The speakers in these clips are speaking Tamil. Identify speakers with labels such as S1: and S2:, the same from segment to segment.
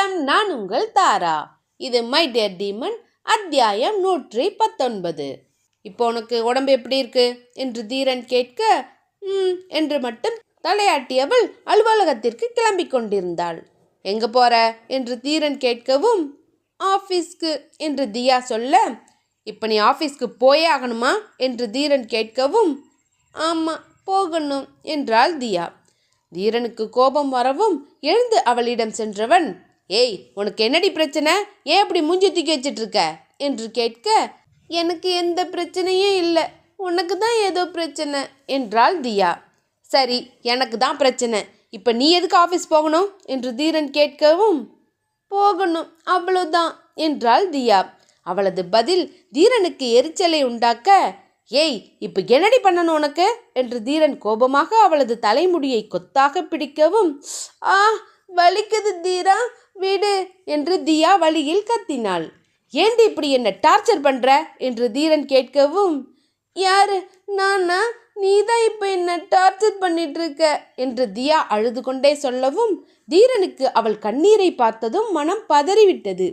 S1: வணக்கம் நான் உங்கள் தாரா. இது மை டியர் டீமன் அத்தியாயம் நூற்றி பத்தொன்பது. இப்போ உனக்கு உடம்பு எப்படி இருக்கு? என்று தீரன் கேட்க ம் என்று மட்டும் தலையாட்டியவள் அலுவலகத்திற்கு கிளம்பி கொண்டிருந்தாள். எங்க போற? என்று தீரன் கேட்கவும் ஆஃபீஸ்க்கு என்று தியா சொல்ல இப்போ நீ ஆஃபீஸ்க்கு போயே ஆகணுமா? என்று தீரன் கேட்கவும் ஆமாம் போகணும் என்றாள் தியா. தீரனுக்கு கோபம் வரவும் எழுந்து அவளிடம் சென்றவன் ஏய் உனக்கு என்னடி பிரச்சனை? ஏன் அப்படி மூஞ்சி தூக்கி வச்சிட்டு இருக்க என்று கேட்க எனக்கு எந்த பிரச்சனையும் இல்லை. உனக்கு தான் ஏதோ பிரச்சனை என்றாள் தியா. சரி எனக்கு தான் பிரச்சனை. இப்போ நீ எதுக்கு ஆஃபீஸ் போகணும்? என்று தீரன் கேட்கவும் போகணும் அவ்வளோதான் என்றாள் தியா. அவளது பதில் தீரனுக்கு எரிச்சலை உண்டாக்க ஏய் இப்போ என்னடி பண்ணணும் உனக்கு? என்று தீரன் கோபமாக அவளது தலைமுடியை கொத்தாக பிடிக்கவும் ஆ வலிக்குது தீரா விடு என்று தியா வழியில் கத்தினாள். ஏண்டி இப்படி என்ன டார்ச்சர் பண்ற? என்று தீரன் கேட்கவும் யாரு நானா? நீ தான் இப்போ என்ன டார்ச்சர் பண்ணிட்டு இருக்க என்று தியா அழுது கொண்டே சொல்லவும் தீரனுக்கு அவள் கண்ணீரை பார்த்ததும் மனம் பதறிவிட்டது.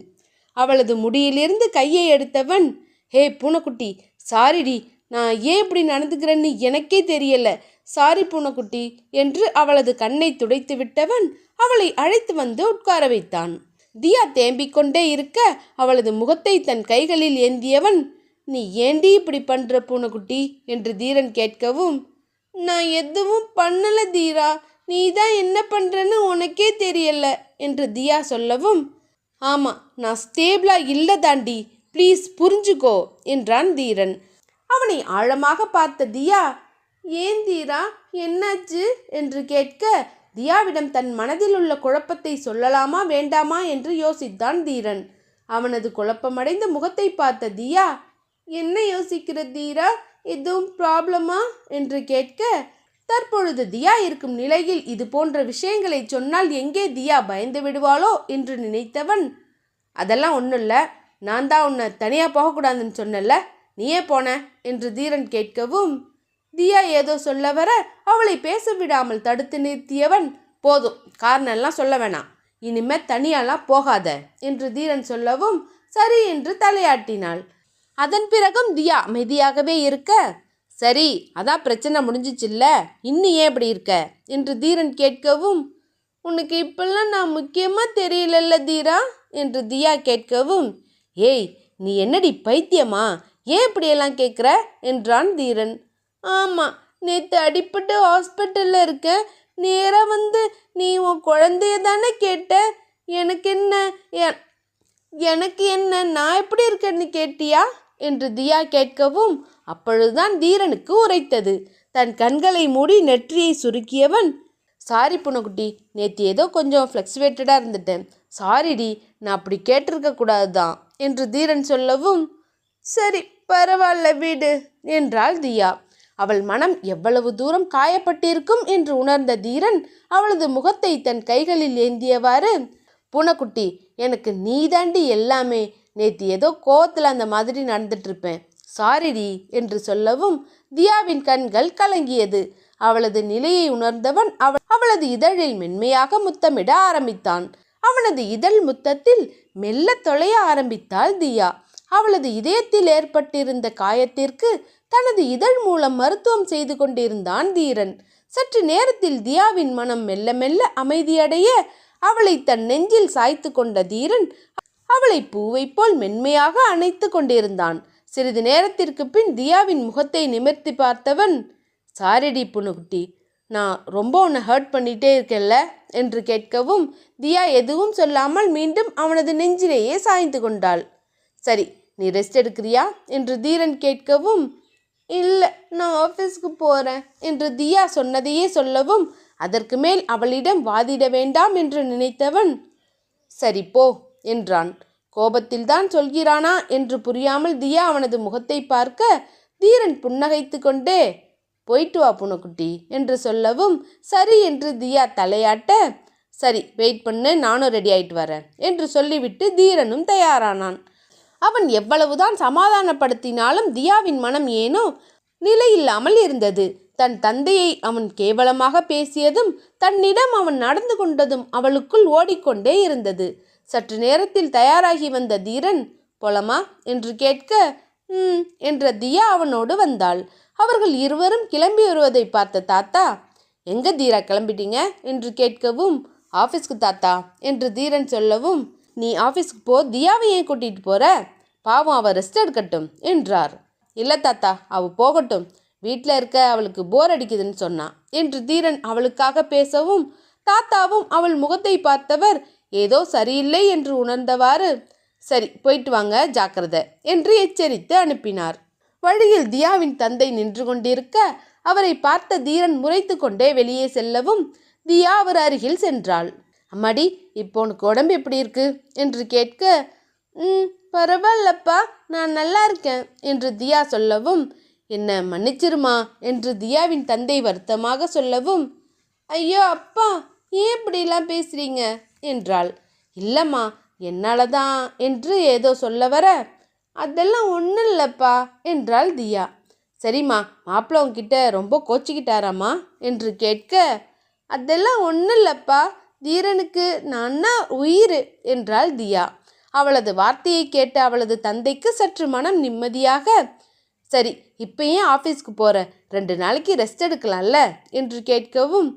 S1: அவளது முடியிலிருந்து கையை எடுத்தவன் ஹே பூனைக்குட்டி சாரிடி நான் ஏன் இப்படி நடந்துக்கிறேன்னு எனக்கே தெரியல. சாரி பூனைக்குட்டி என்று அவளது கண்ணை துடைத்து விட்டவன் அவளை அழைத்து வந்து உட்கார வைத்தான். தியா தேம்பிக் கொண்டே இருக்க அவளது முகத்தை தன் கைகளில் ஏந்தியவன் நீ ஏண்டி இப்படி பண்ற பூனைக்குட்டி? என்று தீரன் கேட்கவும் நான் எதுவும் பண்ணல தீரா. நீ தான் என்ன பண்றன்னு உனக்கே தெரியல என்று தியா சொல்லவும் ஆமா நான் ஸ்டேபிளா இல்லை தாண்டி. ப்ளீஸ் புரிஞ்சுக்கோ என்றான் தீரன். அவனை ஆழமாக பார்த்த தியா ஏன் தீரா என்னாச்சு? என்று கேட்க தியாவிடம் தன் மனதில் உள்ள குழப்பத்தை சொல்லலாமா வேண்டாமா? என்று யோசித்தான் தீரன். அவனது குழப்பமடைந்த முகத்தை பார்த்த தியா என்ன யோசிக்கிற தீரா எதுவும் ப்ராப்ளமா? என்று கேட்க தற்பொழுது தியா இருக்கும் நிலையில் இது போன்ற விஷயங்களை சொன்னால் எங்கே தியா பயந்து விடுவாளோ? என்று நினைத்தவன் அதெல்லாம் ஒன்றும் இல்லை நான் தான் உன்னை தனியாக போகக்கூடாதுன்னு சொன்னல நீயே போன. என்று தீரன் கேட்கவும் தியா ஏதோ சொல்ல வர அவளை பேச விடாமல் தடுத்து நிறுத்தியவன் போதும். காரணம் எல்லாம் சொல்ல வேணாம். இனிமே தனியாலாம் போகாத என்று தீரன் சொல்லவும் சரி என்று தலையாட்டினாள். அதன் பிறகும் தியா அமைதியாகவே இருக்க சரி அதான் பிரச்சனை முடிஞ்சிச்சுல்ல. இன்னும் ஏன் இப்படி இருக்க? என்று தீரன் கேட்கவும் உனக்கு இப்பெல்லாம் நான் முக்கியமாக தெரியலல்ல தீரா? என்று தியா கேட்கவும் ஏய் நீ என்னடி பைத்தியமா? ஏன் இப்படியெல்லாம் கேட்குற? என்றான் தீரன். ஆமாம் நேற்று அடிப்பட்டு ஹாஸ்பிட்டலில் இருக்க நேராக வந்து நீ உன் குழந்தைய தானே கேட்ட? எனக்கு என்ன எனக்கு என்ன நான் எப்படி இருக்கேன்னு கேட்டியா? என்று தியா கேட்கவும் அப்பொழுதுதான் தீரனுக்கு உரைத்தது. தன் கண்களை மூடி நெற்றியை சுருக்கியவன் சாரி புனக்குட்டி நேற்று ஏதோ கொஞ்சம் ஃப்ளக்சுவேட்டடாக இருந்துட்டேன். சாரிடி நான் அப்படி கேட்டிருக்க கூடாது தான் என்று தீரன் சொல்லவும் சரி பரவாயில்ல வீடு என்றாள் தியா. அவள் மனம் எவ்வளவு தூரம் காயப்பட்டிருக்கும் என்று உணர்ந்த தீரன் அவளது முகத்தை தன் கைகளில் ஏந்தியவாறு பூனைக்குட்டி எனக்கு நீதாண்டி எல்லாமே. நேற்று ஏதோ கோவத்தில் அந்த மாதிரி நடந்துட்டு இருப்பேன் சாரிடி என்று சொல்லவும் தியாவின் கண்கள் கலங்கியது. அவளது நிலையை உணர்ந்தவன் அவள் அவளது இதழில் மென்மையாக முத்தமிட ஆரம்பித்தான். அவனது இதழ் முத்தத்தில் மெல்ல தொலைய ஆரம்பித்தாள் தியா. அவளது இதயத்தில் ஏற்பட்டிருந்த காயத்திற்கு தனது இதழ் மூலம் மருத்துவம் செய்து கொண்டிருந்தான் தீரன். சற்று நேரத்தில் தியாவின் மனம் மெல்ல மெல்ல அமைதியடைய அவளை தன் நெஞ்சில் சாய்த்து கொண்ட தீரன் அவளை பூவைப் போல் மென்மையாக அணைத்து கொண்டிருந்தான். சிறிது நேரத்திற்கு பின் தியாவின் முகத்தை நிமிர்த்தி பார்த்தவன் சாரிடி புனுக்குட்டி நான் ரொம்ப உன்னை ஹர்ட் பண்ணிட்டே இருக்கேன்ல என்று கேட்கவும் தியா எதுவும் சொல்லாமல் மீண்டும் அவனது நெஞ்சிலேயே சாய்ந்து கொண்டாள். சரி நீ ரெஸ்ட் எடுக்கிறியா? என்று தீரன் கேட்கவும் இல்லை நான் ஆஃபீஸ்க்கு போகிறேன் என்று தியா சொன்னதையே சொல்லவும் அதற்கு மேல் அவளிடம் வாதிட வேண்டாம் என்று நினைத்தவன் சரி போ என்றான். கோபத்தில்தான் சொல்கிறானா என்று புரியாமல் தியா அவனது முகத்தை பார்க்க தீரன் புன்னகைத்து கொண்டே போயிட்டு வா புனக்குட்டி என்று சொல்லவும் சரி என்று தியா தலையாட்ட சரி வெயிட் பண்ணு நானும் ரெடி ஆயிட்டு வரேன் என்று சொல்லிவிட்டு தீரனும் தயாரானான். அவன் எவ்வளவுதான் சமாதானப்படுத்தினாலும் தியாவின் மனம் ஏனோ நிலையில்லாமல் இருந்தது. தன் தந்தையை அவன் கேவலமாக பேசியதும் தன்னிடம் அவன் நடந்து கொண்டதும் அவளுக்குள் ஓடிக்கொண்டே இருந்தது. சற்று நேரத்தில் தயாராகி வந்த தீரன் போலமா என்று கேட்க ம் என்ற தியா அவனோடு வந்தாள். அவர்கள் இருவரும் கிளம்பி வருவதை பார்த்த தாத்தா எங்க தீரா கிளம்பிட்டீங்க என்று கேட்கவும் ஆஃபீஸ்க்கு தாத்தா என்று தீரன் சொல்லவும் நீ ஆஃபீஸ்க்கு போ தியாவை ஏன் கூட்டிகிட்டு போகிற பாவம் அவள் ரெஸ்ட் எடுக்கட்டும் என்றார். இல்லை தாத்தா அவள் போகட்டும். வீட்டில் இருக்க அவளுக்கு போர் அடிக்குதுன்னு சொன்னான் என்று தீரன் அவளுக்காக பேசவும் தாத்தாவும் அவள் முகத்தை பார்த்தவர் ஏதோ சரியில்லை என்று உணர்ந்தவாறு சரி போயிட்டு வாங்க ஜாக்கிரதை என்று எச்சரித்து அனுப்பினார். வழியில் தியாவின் தந்தை நின்று கொண்டிருக்க அவரை பார்த்த தீரன் முறைத்து கொண்டே வெளியே செல்லவும் தியா அவர் அருகில் சென்றாள். அம்மாடி இப்போ உனக்கு உடம்பு எப்படி இருக்கு? என்று கேட்க ம் பரவாயில்லப்பா நான் நல்லா இருக்கேன் என்று தியா சொல்லவும் என்ன மன்னிச்சிருமா? என்று தியாவின் தந்தை வருத்தமாக சொல்லவும் ஐயோ அப்பா ஏன் இப்படிலாம் பேசுறீங்க? என்றாள். இல்லைம்மா என்னால தான் என்று ஏதோ சொல்ல வர அதெல்லாம் ஒன்றும் இல்லைப்பா என்றாள் தியா. சரிம்மா மாப்பிள்ள உன்கிட்ட ரொம்ப கோச்சிக்கிட்டாராம்மா என்று கேட்க அதெல்லாம் ஒன்றும் இல்லைப்பா தீரனுக்கு நான்னா உயிர் என்றாள் தியா. அவளது வார்த்தையை கேட்டு அவளது தந்தைக்கு சற்று மனம் நிம்மதியாக சரி இப்போ ஏன் ஆஃபீஸ்க்கு போகிற ரெண்டு நாளைக்கு ரெஸ்ட் எடுக்கலாம்ல? என்று கேட்கவும்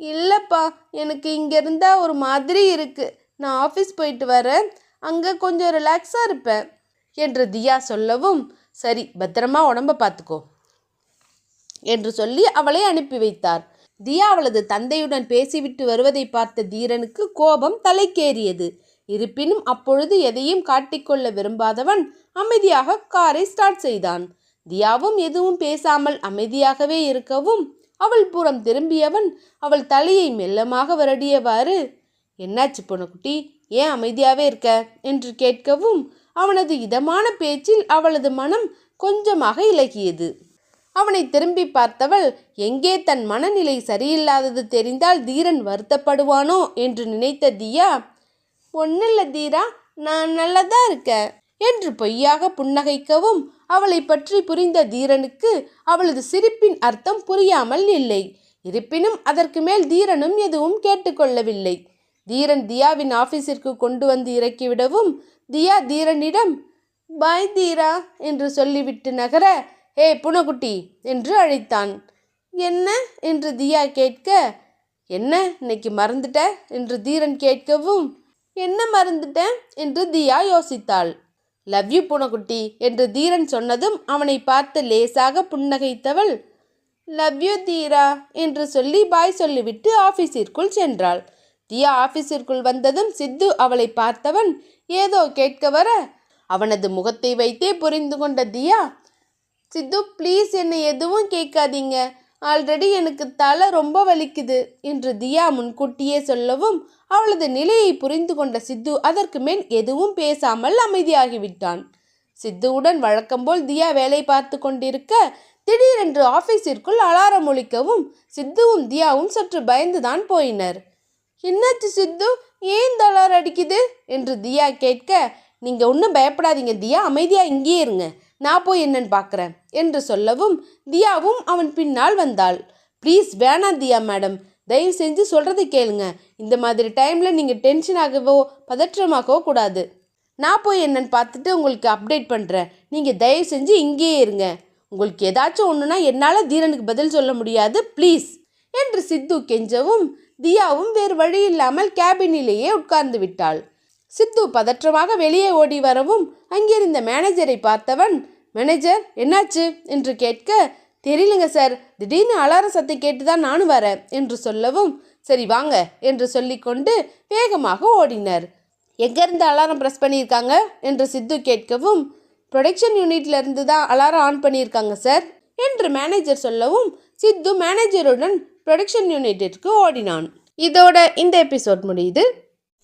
S1: இல்லைப்பா எனக்கு இங்கே இருந்தால் ஒரு மாதிரி இருக்குது நான் ஆஃபீஸ் போயிட்டு வரேன். அங்கே கொஞ்சம் ரிலாக்ஸாக இருப்பேன் என்று தியா சொல்லவும் சரி பத்திரமா உடம்ப பார்த்துக்கோ என்று சொல்லி அவளை அனுப்பி வைத்தார். தியா அவளது தந்தையுடன் பேசிவிட்டு வருவதை பார்த்த தீரனுக்கு கோபம் தலைக்கேறியது. இருப்பினும் அப்பொழுது எதையும் காட்டிக்கொள்ள விரும்பாதவன் அமைதியாக காரை ஸ்டார்ட் செய்தான். தியாவும் எதுவும் பேசாமல் அமைதியாகவே இருக்கவும் அவள் புறம் திரும்பியவன் அவள் தலையை மெல்லமாக வருடியவாறு என்னாச்சு பொண்ணுக்குட்டி? ஏன் அமைதியாவே இருக்க? என்று கேட்கவும் அவனது இதமான பேச்சில் அவளது மனம் கொஞ்சமாக இலகியது. அவனை திரும்பி பார்த்தவள் எங்கே தன் மனநிலை சரியில்லாதது தெரிந்தால் தீரன் வருத்தப்படுவானோ? என்று நினைத்த தியா ஒன்னில்ல தீரா நான் நல்லதா இருக்க என்று பொய்யாக புன்னகைக்கவும் அவளை பற்றி புரிந்த தீரனுக்கு அவளது சிரிப்பின் அர்த்தம் புரியாமல் இல்லை. இருப்பினும் அதற்கு மேல் தீரனும் எதுவும் கேட்டுக்கொள்ளவில்லை தீரன் தியாவின் ஆபீஸிற்கு கொண்டு வந்து இறக்கிவிடவும் தியா தீரனிடம் பாய் தீரா என்று சொல்லிவிட்டு நகர ஏ புனகுட்டி என்று அழைத்தான். என்ன? என்று தியா கேட்க என்ன இன்னைக்கு மறந்துட்ட? என்று தீரன் கேட்கவும் என்ன மறந்துட்டேன் என்று தியா யோசித்தாள். லவ் யூ புனகுட்டி என்று தீரன் சொன்னதும் அவனை பார்த்து லேசாக புன்னகைத்தவள். லவ் யூ தீரா என்று சொல்லி பாய் சொல்லிவிட்டு ஆஃபீஸிற்குள் சென்றாள். தியா ஆஃபீஸிற்குள் வந்ததும் சித்து அவளை பார்த்தவன் ஏதோ கேட்க வர அவனது முகத்தை வைத்தே புரிந்து கொண்ட தியா சித்து ப்ளீஸ் என்னை எதுவும் கேட்காதீங்க. ஆல்ரெடி எனக்கு தலை ரொம்ப வலிக்குது என்று தியா முன்கூட்டியே சொல்லவும் அவளது நிலையை புரிந்து கொண்ட சித்து அதற்கு மேல் எதுவும் பேசாமல் அமைதியாகிவிட்டான் சித்துவுடன் வழக்கம்போல் தியா வேலை பார்த்து கொண்டிருக்க திடீரென்று ஆபீஸிற்குள் அலாரம் ஒழிக்கவும் சித்துவும் தியாவும் சற்று பயந்துதான் போயினர். என்னாச்சு சித்து? ஏன் தலார் அடிக்குது? என்று தியா கேட்க நீங்கள் ஒன்றும் பயப்படாதீங்க தியா அமைதியாக இங்கேயே இருங்க. நான் போய் என்னன்னு பார்க்குறேன் என்று சொல்லவும் தியாவும் அவன் பின்னால் வந்தாள். ப்ளீஸ் வேணாம் தியா மேடம். தயவு செஞ்சு சொல்கிறத கேளுங்க. இந்த மாதிரி டைமில் நீங்கள் டென்ஷன் ஆகவோ பதற்றமாகவோ கூடாது. நான் போய் என்னன்னு பார்த்துட்டு உங்களுக்கு அப்டேட் பண்ணுறேன் நீங்கள் தயவு செஞ்சு இங்கேயே இருங்க. உங்களுக்கு ஏதாச்சும் ஒன்றுனா என்னால் தீரனுக்கு பதில் சொல்ல முடியாது. ப்ளீஸ் என்று சித்து கெஞ்சவும் தியாவும் வேறு வழி இல்லாமல் கேபினிலேயே உட்கார்ந்து விட்டாள். சித்து பதற்றமாக வெளியே ஓடி வரவும் அங்கிருந்த மேனேஜரை பார்த்தவன் மேனேஜர் என்னாச்சு? என்று கேட்க தெரியலங்க சார். திடீர்னு அலார சத்தம் கேட்டு தான் நானும் வரேன் என்று சொல்லவும் சரி வாங்க என்று சொல்லிக்கொண்டு வேகமாக ஓடினர். எங்கேருந்து அலாரம் ப்ரெஸ் பண்ணியிருக்காங்க? என்று சித்து கேட்கவும் ப்ரொடக்ஷன் யூனிட்லேருந்து தான் அலாரம் ஆன் பண்ணியிருக்காங்க சார் என்று மேனேஜர் சொல்லவும் சித்து மேனேஜருடன் ப்ரொடக்ஷன் யூனிட்டிற்கு ஓடினான். இதோட இந்த எபிசோட் முடியுது.